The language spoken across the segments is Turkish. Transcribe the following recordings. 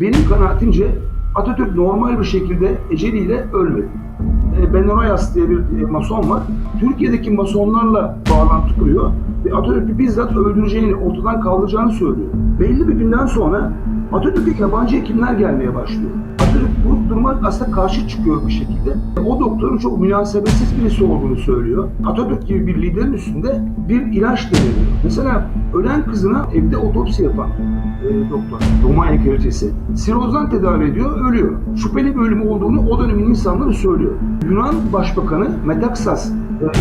Benim kanaatimce Atatürk normal bir şekilde eceliyle ölmedi. E, Benoroyas diye bir e, mason var. Türkiye'deki masonlarla bağlantı kuruyor ve Atatürk'ü bizzat öldüreceğini, ortadan kaldıracağını söylüyor. Belli bir günden sonra Atatürk'e yabancı hekimler gelmeye başlıyor. Atatürk duruma aslında karşı çıkıyor bir şekilde. O doktorun çok münasebetsiz birisi olduğunu söylüyor. Atatürk gibi bir liderin üstünde bir ilaç deniliyor. Mesela ölen kızına evde otopsi yapan e, doktor, Romanya kraliçesi, sirozdan tedavi ediyor, ölüyor. Şüpheli bir ölüm olduğunu o dönemin insanları söylüyor. Yunan Başbakanı Metaxas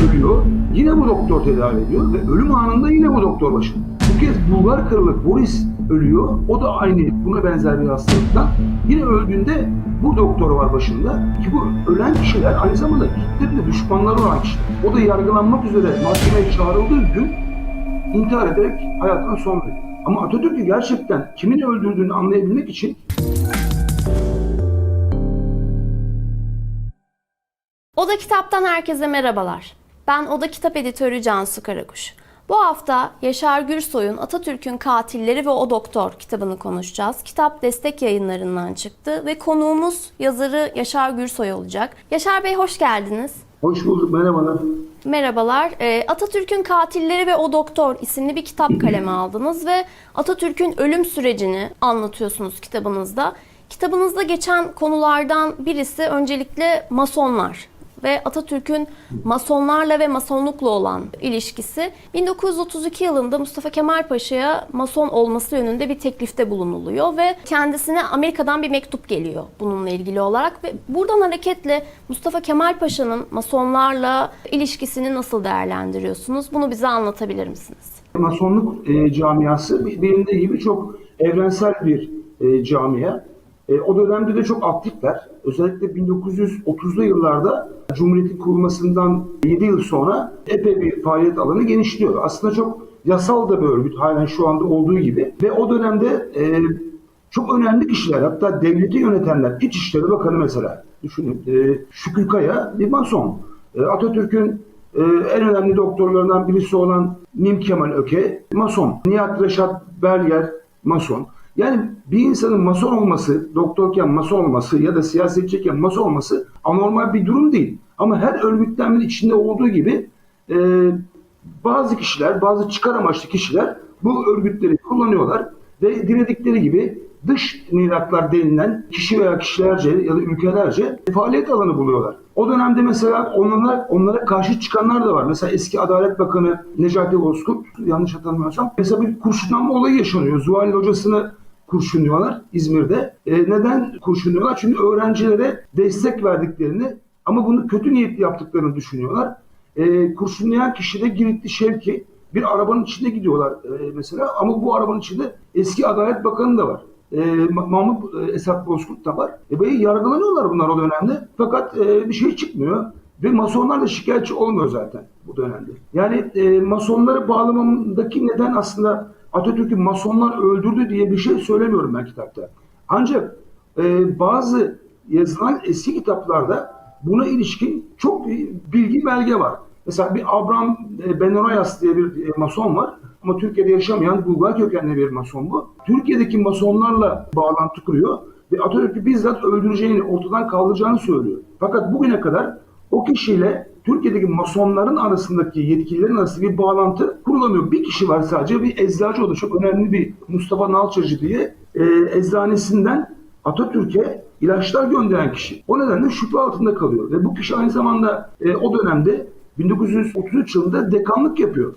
ölüyor. Yine bu doktor tedavi ediyor ve ölüm anında yine bu doktor başında. Bu kez Bulgar kralı Boris ölüyor. O da aynı buna benzer bir hastalıktan. Yine öldüğünde bu doktor var başında. Ki bu ölen kişiler aynı zamanda Hitler'in de düşmanları olan kişiler. O da yargılanmak üzere mahkemeye çağrıldığı gün intihar ederek hayatına son veriyor. Ama Atatürk'ü gerçekten kimin öldürdüğünü anlayabilmek için Oda Kitap'tan herkese merhabalar. Ben Oda Kitap Editörü Cansu Karakuş. Bu hafta Yaşar Gürsoy'un Atatürk'ün Katilleri ve O Doktor kitabını konuşacağız. Kitap destek yayınlarından çıktı ve konuğumuz yazarı Yaşar Gürsoy olacak. Yaşar Bey hoş geldiniz. hoş bulduk merhabalar. Merhabalar. Ee, Atatürk'ün Katilleri ve O Doktor isimli bir kitap kaleme aldınız ve Atatürk'ün ölüm sürecini anlatıyorsunuz kitabınızda. Kitabınızda geçen konulardan birisi öncelikle masonlar ve Atatürk'ün masonlarla ve masonlukla olan ilişkisi. 1932 yılında Mustafa Kemal Paşa'ya mason olması yönünde bir teklifte bulunuluyor ve kendisine Amerika'dan bir mektup geliyor bununla ilgili olarak ve buradan hareketle Mustafa Kemal Paşa'nın masonlarla ilişkisini nasıl değerlendiriyorsunuz? Bunu bize anlatabilir misiniz? Masonluk e, camiası bi- bilindiği gibi çok evrensel bir e, camia. E, o dönemde de çok aktifler. Özellikle 1930'lu yıllarda Cumhuriyet'in kurulmasından 7 yıl sonra epey bir faaliyet alanı genişliyor. Aslında çok yasal da bir örgüt halen şu anda olduğu gibi. Ve o dönemde e, çok önemli kişiler hatta devleti yönetenler, İçişleri Bakanı mesela düşünün e, Şükrü Kaya bir mason. E, Atatürk'ün e, en önemli doktorlarından birisi olan Mim Kemal Öke mason. Nihat Reşat Berger mason. Yani bir insanın mason olması, doktorken mason olması ya da siyasetçiyken mason olması anormal bir durum değil. Ama her örgütlenmenin içinde olduğu gibi e, bazı kişiler, bazı çıkar amaçlı kişiler bu örgütleri kullanıyorlar ve diledikleri gibi dış miraklar denilen kişi veya kişilerce ya da ülkelerce faaliyet alanı buluyorlar. O dönemde mesela onlara, onlara karşı çıkanlar da var. Mesela eski Adalet Bakanı Necati Bozkurt, yanlış hatırlamıyorsam, mesela bir kurşunlanma olayı yaşanıyor. Zuhal hocasını kurşunluyorlar İzmir'de. E, neden kurşunluyorlar? Çünkü öğrencilere destek verdiklerini ama bunu kötü niyetli yaptıklarını düşünüyorlar. E, kurşunlayan kişi de Giritli Şevki bir arabanın içinde gidiyorlar e, mesela ama bu arabanın içinde eski Adalet Bakanı da var. E, Ma- Mahmut e, Esat Bozkurt da var. E, böyle yargılanıyorlar bunlar o dönemde. Fakat e, bir şey çıkmıyor. Ve masonlar da şikayetçi olmuyor zaten bu dönemde. Yani e, masonları bağlamamdaki neden aslında Atatürk'ü masonlar öldürdü diye bir şey söylemiyorum ben kitapta. Ancak e, bazı yazılan eski kitaplarda buna ilişkin çok bilgi belge var. Mesela bir Abraham e, Benoroyas diye bir e, mason var. Ama Türkiye'de yaşamayan Bulgar kökenli bir mason bu. Türkiye'deki masonlarla bağlantı kuruyor ve Atatürk'ü bizzat öldüreceğini, ortadan kaldıracağını söylüyor. Fakat bugüne kadar o kişiyle Türkiye'deki masonların arasındaki yetkililerin arasında bir bağlantı kurulamıyor. Bir kişi var sadece bir eczacı o da çok önemli bir Mustafa Nalçacı diye e, eczanesinden Atatürk'e ilaçlar gönderen kişi. O nedenle şüphe altında kalıyor. Ve bu kişi aynı zamanda e, o dönemde 1933 yılında dekanlık yapıyor.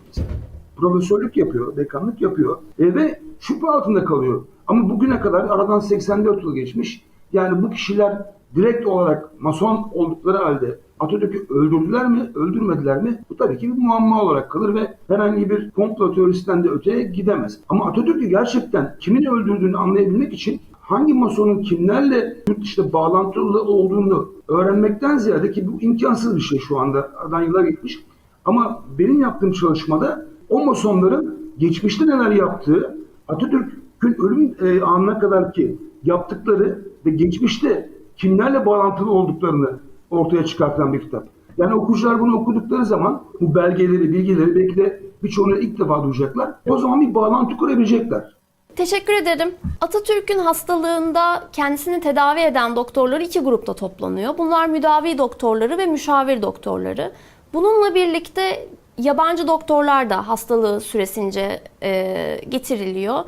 Profesörlük yapıyor, dekanlık yapıyor e, ve şüphe altında kalıyor. Ama bugüne kadar aradan 84 yıl geçmiş. Yani bu kişiler direkt olarak mason oldukları halde Atatürk'ü öldürdüler mi, öldürmediler mi? Bu tabii ki bir muamma olarak kalır ve herhangi bir komplo teorisinden de öteye gidemez. Ama Atatürk'ü gerçekten kimin öldürdüğünü anlayabilmek için hangi masonun kimlerle yurt dışında bağlantılı olduğunu öğrenmekten ziyade ki bu imkansız bir şey şu anda aradan yıllar geçmiş. Ama benim yaptığım çalışmada o masonların geçmişte neler yaptığı, Atatürk'ün ölüm e, anına kadar ki yaptıkları ve geçmişte kimlerle bağlantılı olduklarını ortaya çıkartan bir kitap. Yani okuyucular bunu okudukları zaman bu belgeleri, bilgileri belki de birçoğunu ilk defa duyacaklar. O zaman bir bağlantı kurabilecekler. Teşekkür ederim. Atatürk'ün hastalığında kendisini tedavi eden doktorlar iki grupta toplanıyor. Bunlar müdavi doktorları ve müşavir doktorları. Bununla birlikte yabancı doktorlar da hastalığı süresince e, getiriliyor.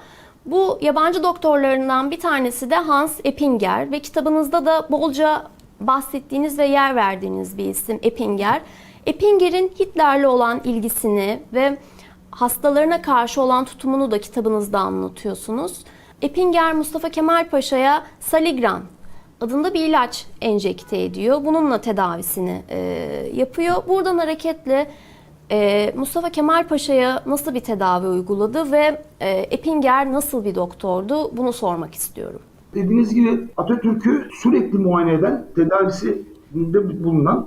Bu yabancı doktorlarından bir tanesi de Hans Eppinger ve kitabınızda da bolca bahsettiğiniz ve yer verdiğiniz bir isim Eppinger. Eppinger'in Hitler'le olan ilgisini ve hastalarına karşı olan tutumunu da kitabınızda anlatıyorsunuz. Eppinger Mustafa Kemal Paşa'ya Saligran adında bir ilaç enjekte ediyor. Bununla tedavisini e, yapıyor. Buradan hareketle e, Mustafa Kemal Paşa'ya nasıl bir tedavi uyguladı ve e, Eppinger nasıl bir doktordu bunu sormak istiyorum. Dediğiniz gibi Atatürk'ü sürekli muayene eden, tedavisinde bulunan,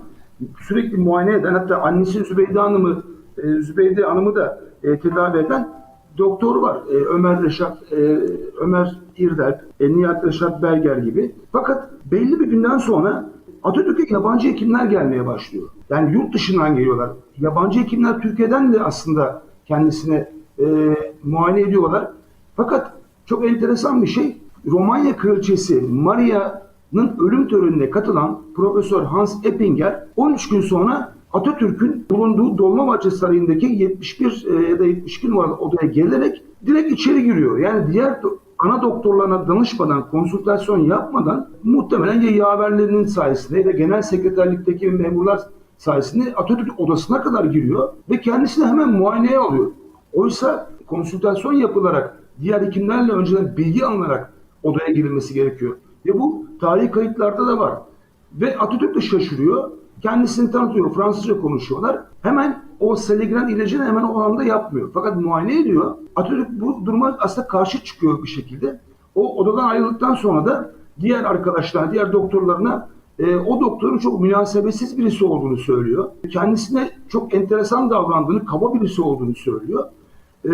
sürekli muayene eden, hatta annesi Zübeyde Hanım'ı, e, Zübeyde Hanım'ı da e, tedavi eden doktor var. E, Ömer Reşat, e, Ömer İrdel, e, Nihat Reşat Berger gibi. Fakat belli bir günden sonra Atatürk'e yabancı hekimler gelmeye başlıyor. Yani yurt dışından geliyorlar. Yabancı hekimler Türkiye'den de aslında kendisine e, muayene ediyorlar. Fakat çok enteresan bir şey. Romanya Kraliçesi Maria'nın ölüm törenine katılan Profesör Hans Eppinger 13 gün sonra Atatürk'ün bulunduğu Dolmabahçe Sarayı'ndaki 71 e, ya da 72 numaralı odaya gelerek direkt içeri giriyor. Yani diğer ana doktorlarına danışmadan, konsültasyon yapmadan muhtemelen ya yaverlerinin sayesinde ya da genel sekreterlikteki memurlar sayesinde Atatürk odasına kadar giriyor ve kendisini hemen muayeneye alıyor. Oysa konsültasyon yapılarak diğer hekimlerle önceden bilgi alınarak odaya girilmesi gerekiyor. Ve bu tarihi kayıtlarda da var. Ve Atatürk de şaşırıyor. Kendisini tanıtıyor. Fransızca konuşuyorlar. Hemen o Seligren ilacını hemen o anda yapmıyor. Fakat muayene ediyor. Atatürk bu duruma aslında karşı çıkıyor bir şekilde. O odadan ayrıldıktan sonra da diğer arkadaşlar, diğer doktorlarına e, o doktorun çok münasebetsiz birisi olduğunu söylüyor. Kendisine çok enteresan davrandığını, kaba birisi olduğunu söylüyor. Ee,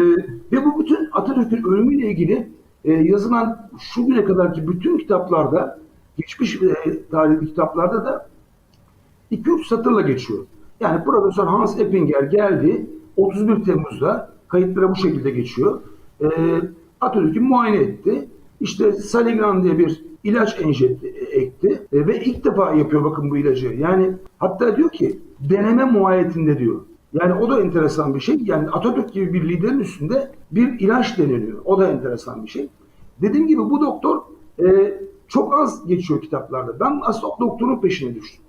ve bu bütün Atatürk'ün ölümüyle ilgili e, yazılan şu güne kadarki bütün kitaplarda, geçmiş e, tarihli kitaplarda da 2-3 satırla geçiyor. Yani Profesör Hans Eppinger geldi 31 Temmuz'da kayıtlara bu şekilde geçiyor. Ee, Atatürk'ü muayene etti. İşte Saligran diye bir ilaç enjekte ekti E, ve ilk defa yapıyor bakın bu ilacı. Yani hatta diyor ki deneme muayetinde diyor. Yani o da enteresan bir şey. Yani Atatürk gibi bir liderin üstünde bir ilaç deneniyor. O da enteresan bir şey. Dediğim gibi bu doktor e, çok az geçiyor kitaplarda. Ben aslında doktorun peşine düştüm.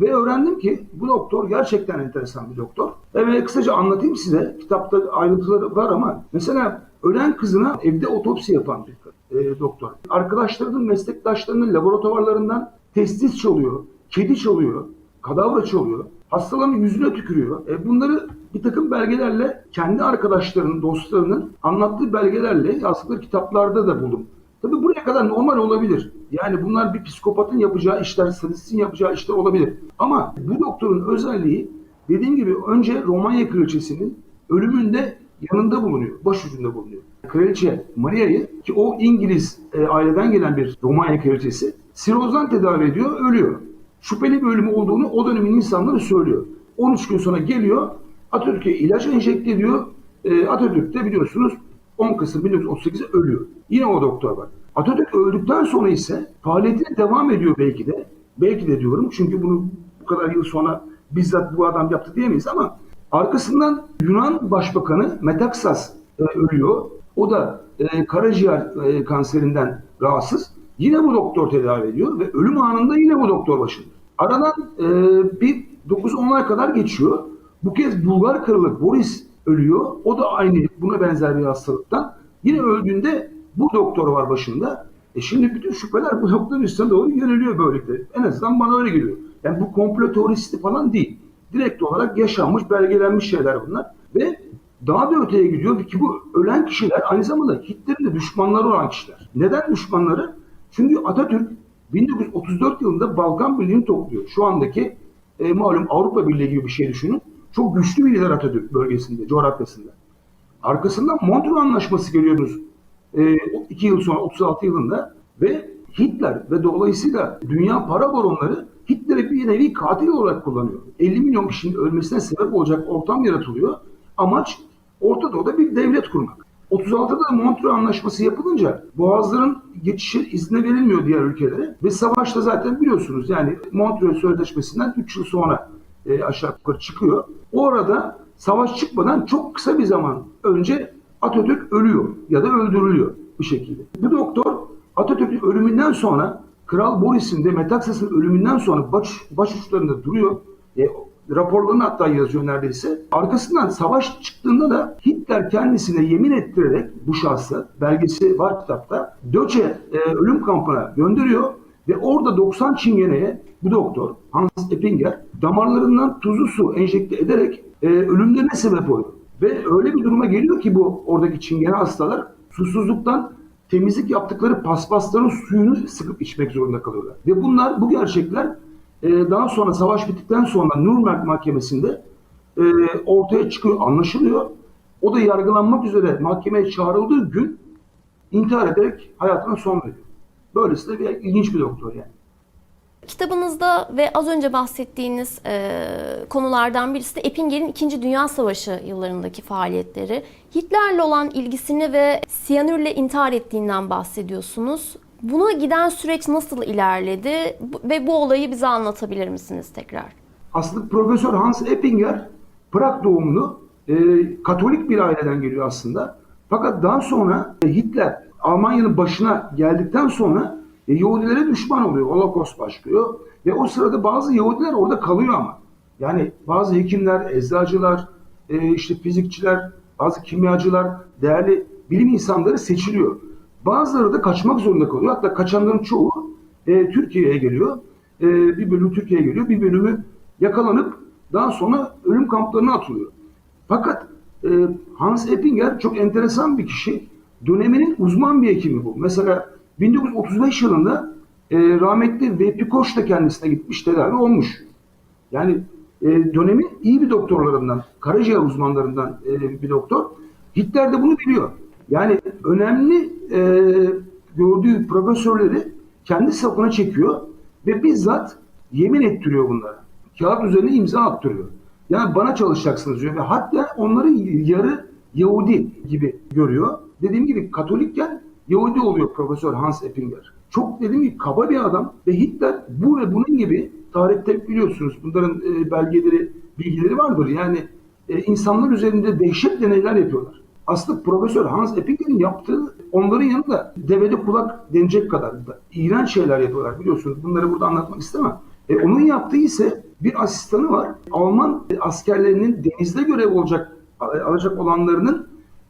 Ve öğrendim ki bu doktor gerçekten enteresan bir doktor. Ve kısaca anlatayım size. Kitapta ayrıntıları var ama mesela ölen kızına evde otopsi yapan bir e, doktor. Arkadaşlarının, meslektaşlarının laboratuvarlarından testis çalıyor, kedi çalıyor, kadavra çalıyor. Hastaların yüzüne tükürüyor. E bunları bir takım belgelerle kendi arkadaşlarının, dostlarının anlattığı belgelerle yazdıkları kitaplarda da buldum. Tabii buraya kadar normal olabilir. Yani bunlar bir psikopatın yapacağı işler, sadistin yapacağı işler olabilir. Ama bu doktorun özelliği dediğim gibi önce Romanya Kraliçesi'nin ölümünde yanında bulunuyor, başucunda bulunuyor. Kraliçe Maria'yı ki o İngiliz e, aileden gelen bir Romanya Kraliçesi sirozdan tedavi ediyor, ölüyor. Şüpheli bir ölümü olduğunu o dönemin insanları söylüyor. 13 gün sonra geliyor, Atatürk'e ilaç enjekte ediyor. E, Atatürk de biliyorsunuz 10 Kasım 1938'de ölüyor. Yine o doktor var. Atatürk öldükten sonra ise faaliyetine devam ediyor belki de. Belki de diyorum çünkü bunu bu kadar yıl sonra bizzat bu adam yaptı diyemeyiz ama arkasından Yunan Başbakanı Metaxas e, ölüyor. O da e, karaciğer e, kanserinden rahatsız. Yine bu doktor tedavi ediyor ve ölüm anında yine bu doktor başında. Aradan e, bir 9-10 ay kadar geçiyor. Bu kez Bulgar kralı Boris ölüyor. O da aynı buna benzer bir hastalıktan. Yine öldüğünde bu doktor var başında. E şimdi bütün şüpheler bu doktorun üstüne doğru yöneliyor böylelikle. En azından bana öyle geliyor. Yani bu komplo teorisi falan değil. Direkt olarak yaşanmış, belgelenmiş şeyler bunlar. Ve daha da öteye gidiyor ki bu ölen kişiler aynı zamanda Hitler'in de düşmanları olan kişiler. Neden düşmanları? Çünkü Atatürk 1934 yılında Balkan Birliği'ni topluyor. Şu andaki e, malum Avrupa Birliği gibi bir şey düşünün. Çok güçlü bir lider Atatürk bölgesinde, coğrafyasında. Arkasından Montreux Anlaşması görüyoruz. E, iki yıl sonra 36 yılında ve Hitler ve dolayısıyla dünya para baronları Hitler'i bir nevi katil olarak kullanıyor. 50 milyon kişinin ölmesine sebep olacak ortam yaratılıyor. Amaç Orta Doğu'da bir devlet kurmak. 36'da da Montreux Anlaşması yapılınca boğazların geçişi izni verilmiyor diğer ülkelere ve savaşta zaten biliyorsunuz yani Montreux Sözleşmesi'nden 3 yıl sonra e, aşağı yukarı çıkıyor. O arada savaş çıkmadan çok kısa bir zaman önce Atatürk ölüyor ya da öldürülüyor bir şekilde. Bu doktor Atatürk'ün ölümünden sonra Kral Boris'in de Metaxas'ın ölümünden sonra baş, baş uçlarında duruyor. E, raporlarını hatta yazıyor neredeyse. Arkasından savaş çıktığında da Hitler kendisine yemin ettirerek bu şahsı, belgesi var kitapta, Döçe e, ölüm kampına gönderiyor ve orada 90 çingeneye bu doktor Hans Eppinger damarlarından tuzlu su enjekte ederek e, ölümlerine sebep oluyor. Ve öyle bir duruma geliyor ki bu oradaki çingene hastalar susuzluktan temizlik yaptıkları paspasların suyunu sıkıp içmek zorunda kalıyorlar. Ve bunlar bu gerçekler e, daha sonra savaş bittikten sonra Nürnberg mahkemesinde e, ortaya çıkıyor, anlaşılıyor. O da yargılanmak üzere mahkemeye çağrıldığı gün intihar ederek hayatına son veriyor. Böylesi de bir ilginç bir doktor yani. Kitabınızda ve az önce bahsettiğiniz e, konulardan birisi de Eppinger'in 2. Dünya Savaşı yıllarındaki faaliyetleri. Hitler'le olan ilgisini ve siyanürle intihar ettiğinden bahsediyorsunuz. Buna giden süreç nasıl ilerledi ve bu olayı bize anlatabilir misiniz tekrar? Aslında Profesör Hans Eppinger Prag doğumlu e, Katolik bir aileden geliyor aslında. Fakat daha sonra Hitler Almanya'nın başına geldikten sonra e, Yahudilere düşman oluyor. Holocaust başlıyor. Ve o sırada bazı Yahudiler orada kalıyor ama. Yani bazı hekimler, eczacılar, e, işte fizikçiler, bazı kimyacılar, değerli bilim insanları seçiliyor. Bazıları da kaçmak zorunda kalıyor. Hatta kaçanların çoğu e, Türkiye'ye geliyor. E, bir bölümü Türkiye'ye geliyor, bir bölümü yakalanıp daha sonra ölüm kamplarına atılıyor. Fakat e, Hans Eppinger çok enteresan bir kişi. Döneminin uzman bir hekimi bu. Mesela 1935 yılında e, rahmetli Vehbi Koç da kendisine gitmiş tedavi olmuş. Yani e, dönemin iyi bir doktorlarından, karaciğer uzmanlarından e, bir doktor. Hitler de bunu biliyor. Yani önemli e, gördüğü profesörleri kendi safına çekiyor ve bizzat yemin ettiriyor bunlara. Kağıt üzerine imza attırıyor. Yani bana çalışacaksınız diyor ve hatta onları yarı Yahudi gibi görüyor. Dediğim gibi Katolikken Yahudi oluyor Profesör Hans Eppinger. Çok dediğim gibi kaba bir adam ve Hitler bu ve bunun gibi tarihte biliyorsunuz bunların e, belgeleri, bilgileri vardır. Yani e, insanlar üzerinde dehşet deneyler yapıyorlar. Aslında Profesör Hans Eppinger'in yaptığı onların yanında devede kulak denecek kadar da iğrenç şeyler yapıyorlar biliyorsunuz. Bunları burada anlatmak istemem. E, onun yaptığı ise bir asistanı var. Alman askerlerinin denizde görev olacak alacak olanlarının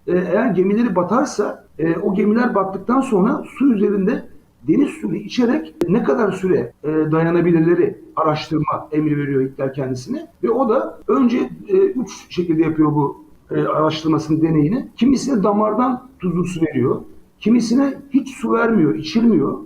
e, eğer gemileri batarsa e, o gemiler battıktan sonra su üzerinde deniz suyu içerek ne kadar süre e, dayanabilirleri araştırma emri veriyor Hitler kendisine. Ve o da önce e, üç şekilde yapıyor bu e, araştırmasının deneyini. Kimisine damardan tuzlu su veriyor. Kimisine hiç su vermiyor, içilmiyor.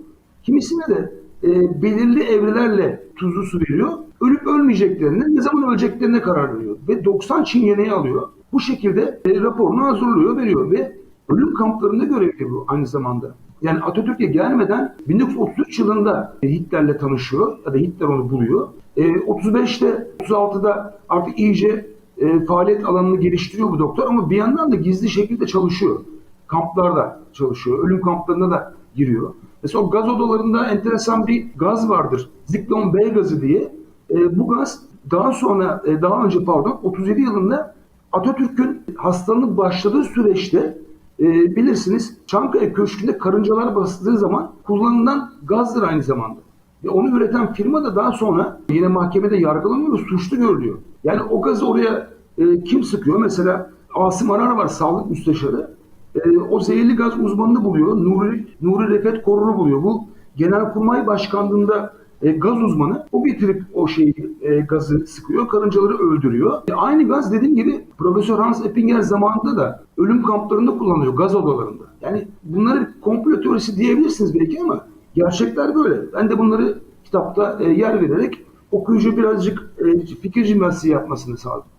Kimisine de e, belirli evrelerle tuzlu su veriyor. Ölüp ölmeyeceklerine, ne zaman öleceklerine karar veriyor. Ve 90 çingeneyi alıyor. Bu şekilde e, raporunu hazırlıyor, veriyor ve ölüm kamplarında görevli bu aynı zamanda. Yani Atatürk'e gelmeden 1933 yılında Hitler'le tanışıyor ya da Hitler onu buluyor. E, 35'te, 36'da artık iyice e, faaliyet alanını geliştiriyor bu doktor ama bir yandan da gizli şekilde çalışıyor. Kamplarda çalışıyor, ölüm kamplarına da giriyor. Mesela o gaz odalarında enteresan bir gaz vardır. Ziklon B gazı diye. E, bu gaz daha sonra, e, daha önce pardon 37 yılında Atatürk'ün hastalığı başladığı süreçte e, bilirsiniz Çankaya Köşkü'nde karıncalar bastığı zaman kullanılan gazdır aynı zamanda. Ve onu üreten firma da daha sonra yine mahkemede yargılanıyor ve suçlu görülüyor. Yani o gazı oraya e, kim sıkıyor? Mesela Asım Arar var sağlık müsteşarı. E, o zehirli gaz uzmanını buluyor. Nuri, Nuri Refet Korur'u buluyor. Bu Genelkurmay Başkanlığı'nda e, gaz uzmanı. O getirip o şeyi e, gazı sıkıyor. Karıncaları öldürüyor. E, aynı gaz dediğim gibi Profesör Hans Eppinger zamanında da ölüm kamplarında kullanılıyor. Gaz odalarında. Yani bunları komplo teorisi diyebilirsiniz belki ama gerçekler böyle. Ben de bunları kitapta e, yer vererek okuyucu birazcık e, fikir jimnastiği yapmasını sağladım.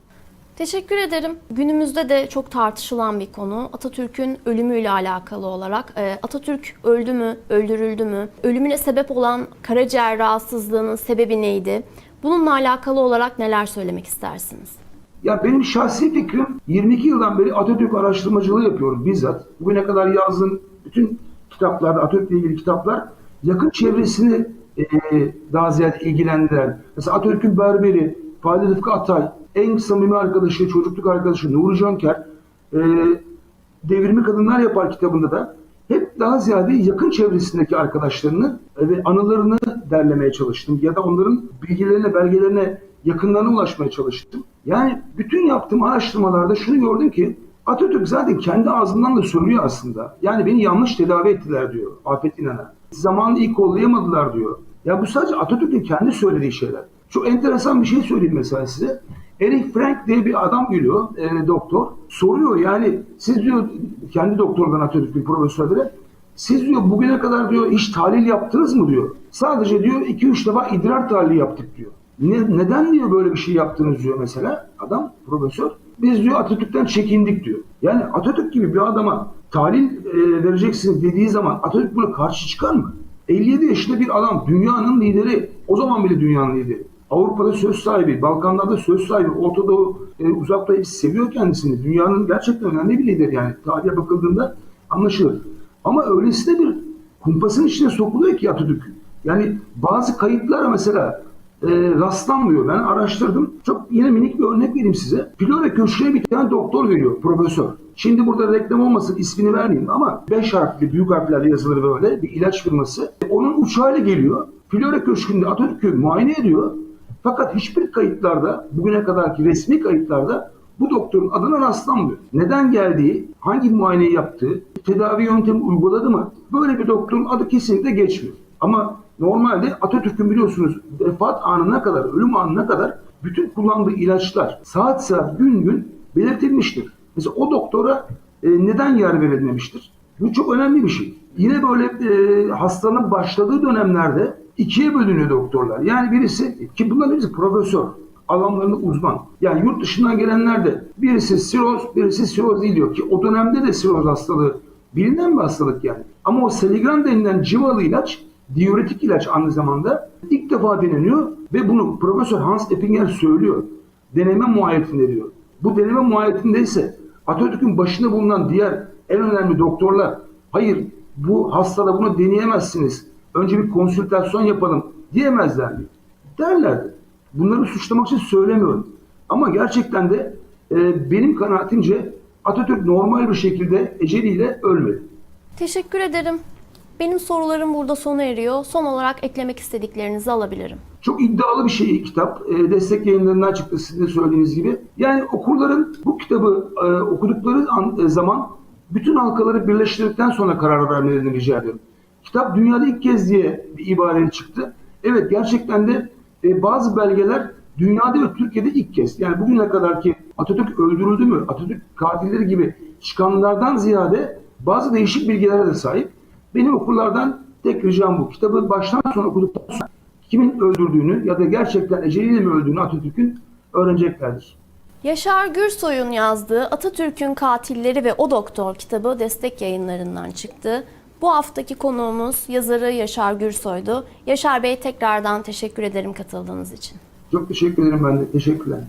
Teşekkür ederim. Günümüzde de çok tartışılan bir konu. Atatürk'ün ölümüyle alakalı olarak. e, Atatürk öldü mü, öldürüldü mü? Ölümüne sebep olan karaciğer rahatsızlığının sebebi neydi? Bununla alakalı olarak neler söylemek istersiniz? Ya benim şahsi fikrim 22 yıldan beri Atatürk araştırmacılığı yapıyorum bizzat. Bugüne kadar yazdığım bütün kitaplarda Atatürk'le ilgili kitaplar yakın çevresini e, daha ziyade ilgilendiren. Mesela Atatürk'ün berberi Fadi Rıfkı Atay, en samimi arkadaşı, çocukluk arkadaşı Nuri Jonker, e, Devrimi Kadınlar Yapar kitabında da hep daha ziyade yakın çevresindeki arkadaşlarını ve anılarını derlemeye çalıştım. Ya da onların bilgilerine, belgelerine, yakınlarına ulaşmaya çalıştım. Yani bütün yaptığım araştırmalarda şunu gördüm ki Atatürk zaten kendi ağzından da söylüyor aslında. Yani beni yanlış tedavi ettiler diyor Afet İnan'a. Zamanı iyi kollayamadılar diyor. Ya bu sadece Atatürk'ün kendi söylediği şeyler. Çok enteresan bir şey söyleyeyim mesela size. Eric Frank diye bir adam geliyor, e, doktor. Soruyor yani siz diyor kendi doktorlarına Atatürk'ün profesörlere siz diyor bugüne kadar diyor hiç tahlil yaptınız mı diyor. Sadece diyor 2-3 defa idrar tahlili yaptık diyor. Ne, neden diyor böyle bir şey yaptınız diyor mesela adam profesör. Biz diyor Atatürk'ten çekindik diyor. Yani Atatürk gibi bir adama tahlil e, vereceksin dediği zaman Atatürk buna karşı çıkar mı? 57 yaşında bir adam dünyanın lideri. O zaman bile dünyanın lideri. Avrupa'da söz sahibi, Balkanlarda söz sahibi, Orta Doğu, e, Uzak seviyor kendisini. Dünyanın gerçekten önemli bir lideri yani. Tarihe bakıldığında anlaşılır. Ama öylesine bir kumpasın içine sokuluyor ki Atatürk. Yani bazı kayıtlar mesela e, rastlanmıyor. Ben araştırdım. Çok yine minik bir örnek vereyim size. Flora Köşkü'ye bir tane doktor veriyor, profesör. Şimdi burada reklam olmasın ismini vermeyeyim ama 5 harfli, büyük harflerle yazılır böyle bir ilaç firması. Onun uçağıyla geliyor. Flora Köşkü'nde Atatürk'ü muayene ediyor. Fakat hiçbir kayıtlarda, bugüne kadarki resmi kayıtlarda bu doktorun adına rastlanmıyor. Neden geldiği, hangi muayeneyi yaptığı, tedavi yöntemi uyguladı mı? Böyle bir doktorun adı kesinlikle geçmiyor. Ama normalde Atatürk'ün biliyorsunuz vefat anına kadar, ölüm anına kadar bütün kullandığı ilaçlar saat saat, gün gün belirtilmiştir. Mesela o doktora e, neden yer verilmemiştir? Bu çok önemli bir şey. Yine böyle e, hastanın başladığı dönemlerde ikiye bölünüyor doktorlar. Yani birisi ki bunların birisi profesör alanlarında uzman. Yani yurt dışından gelenler de birisi siroz, birisi siroz değil diyor ki o dönemde de siroz hastalığı bilinen bir hastalık yani. Ama o Seligran denilen civalı ilaç diüretik ilaç aynı zamanda ilk defa deneniyor ve bunu Profesör Hans Eppinger söylüyor. Deneme muayetinde diyor. Bu deneme muayetinde ise Atatürk'ün başında bulunan diğer en önemli doktorlar hayır bu hastada bunu deneyemezsiniz. Önce bir konsültasyon yapalım diyemezler mi? Derlerdi. Bunları suçlamak için söylemiyorum. Ama gerçekten de e, benim kanaatimce Atatürk normal bir şekilde eceliyle ölmedi. Teşekkür ederim. Benim sorularım burada sona eriyor. Son olarak eklemek istediklerinizi alabilirim. Çok iddialı bir şey kitap. E, destek yayınlarından çıktı sizin de söylediğiniz gibi. Yani okurların bu kitabı e, okudukları an, e, zaman bütün halkaları birleştirdikten sonra karar vermelerini rica ediyorum. Kitap dünyada ilk kez diye bir ibare çıktı. Evet gerçekten de e, bazı belgeler dünyada ve Türkiye'de ilk kez. Yani bugüne kadar ki Atatürk öldürüldü mü, Atatürk katilleri gibi çıkanlardan ziyade bazı değişik bilgilere de sahip. Benim okurlardan tek ricam bu. Kitabı baştan sona okuduktan sonra kimin öldürdüğünü ya da gerçekten eceliyle mi öldüğünü Atatürk'ün öğreneceklerdir. Yaşar Gürsoy'un yazdığı Atatürk'ün Katilleri ve O Doktor kitabı destek yayınlarından çıktı. Bu haftaki konuğumuz yazarı Yaşar Gürsoy'du. Yaşar Bey tekrardan teşekkür ederim katıldığınız için. Çok teşekkür ederim ben de. Teşekkürler.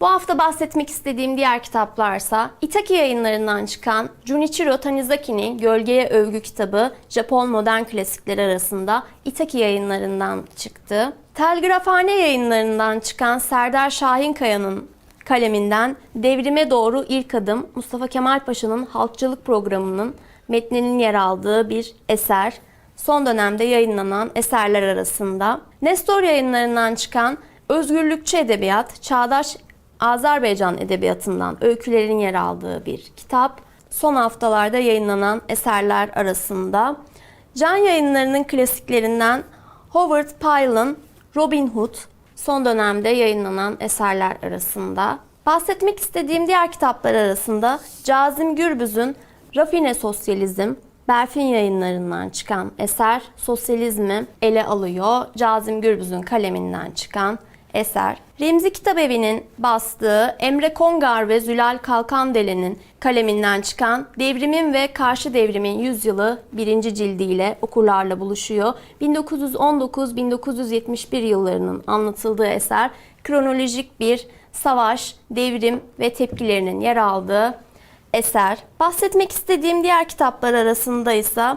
Bu hafta bahsetmek istediğim diğer kitaplarsa Itaki yayınlarından çıkan Junichiro Tanizaki'nin Gölgeye Övgü kitabı Japon modern klasikleri arasında Itaki yayınlarından çıktı. Telgrafhane yayınlarından çıkan Serdar Şahinkaya'nın kaleminden Devrime Doğru İlk Adım Mustafa Kemal Paşa'nın halkçılık programının metninin yer aldığı bir eser. Son dönemde yayınlanan eserler arasında. Nestor yayınlarından çıkan Özgürlükçü Edebiyat, Çağdaş Azerbaycan Edebiyatı'ndan öykülerin yer aldığı bir kitap. Son haftalarda yayınlanan eserler arasında. Can yayınlarının klasiklerinden Howard Pyle Robin Hood son dönemde yayınlanan eserler arasında. Bahsetmek istediğim diğer kitaplar arasında Cazim Gürbüz'ün Rafine Sosyalizm, Berfin yayınlarından çıkan eser sosyalizmi ele alıyor. Cazim Gürbüz'ün kaleminden çıkan eser. Remzi Kitabevi'nin bastığı Emre Kongar ve Zülal Kalkandele'nin kaleminden çıkan Devrimin ve Karşı Devrimin Yüzyılı birinci cildiyle okurlarla buluşuyor. 1919-1971 yıllarının anlatıldığı eser kronolojik bir savaş, devrim ve tepkilerinin yer aldığı eser. Bahsetmek istediğim diğer kitaplar arasında ise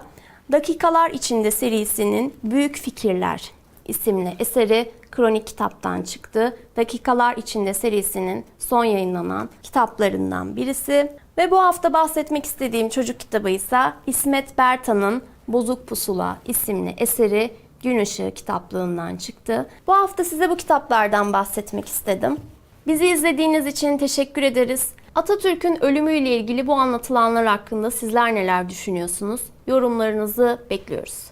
Dakikalar İçinde serisinin Büyük Fikirler isimli eseri kronik kitaptan çıktı. Dakikalar İçinde serisinin son yayınlanan kitaplarından birisi. Ve bu hafta bahsetmek istediğim çocuk kitabı ise İsmet Bertan'ın Bozuk Pusula isimli eseri Gün Işığı kitaplığından çıktı. Bu hafta size bu kitaplardan bahsetmek istedim. Bizi izlediğiniz için teşekkür ederiz. Atatürk'ün ölümüyle ilgili bu anlatılanlar hakkında sizler neler düşünüyorsunuz? Yorumlarınızı bekliyoruz.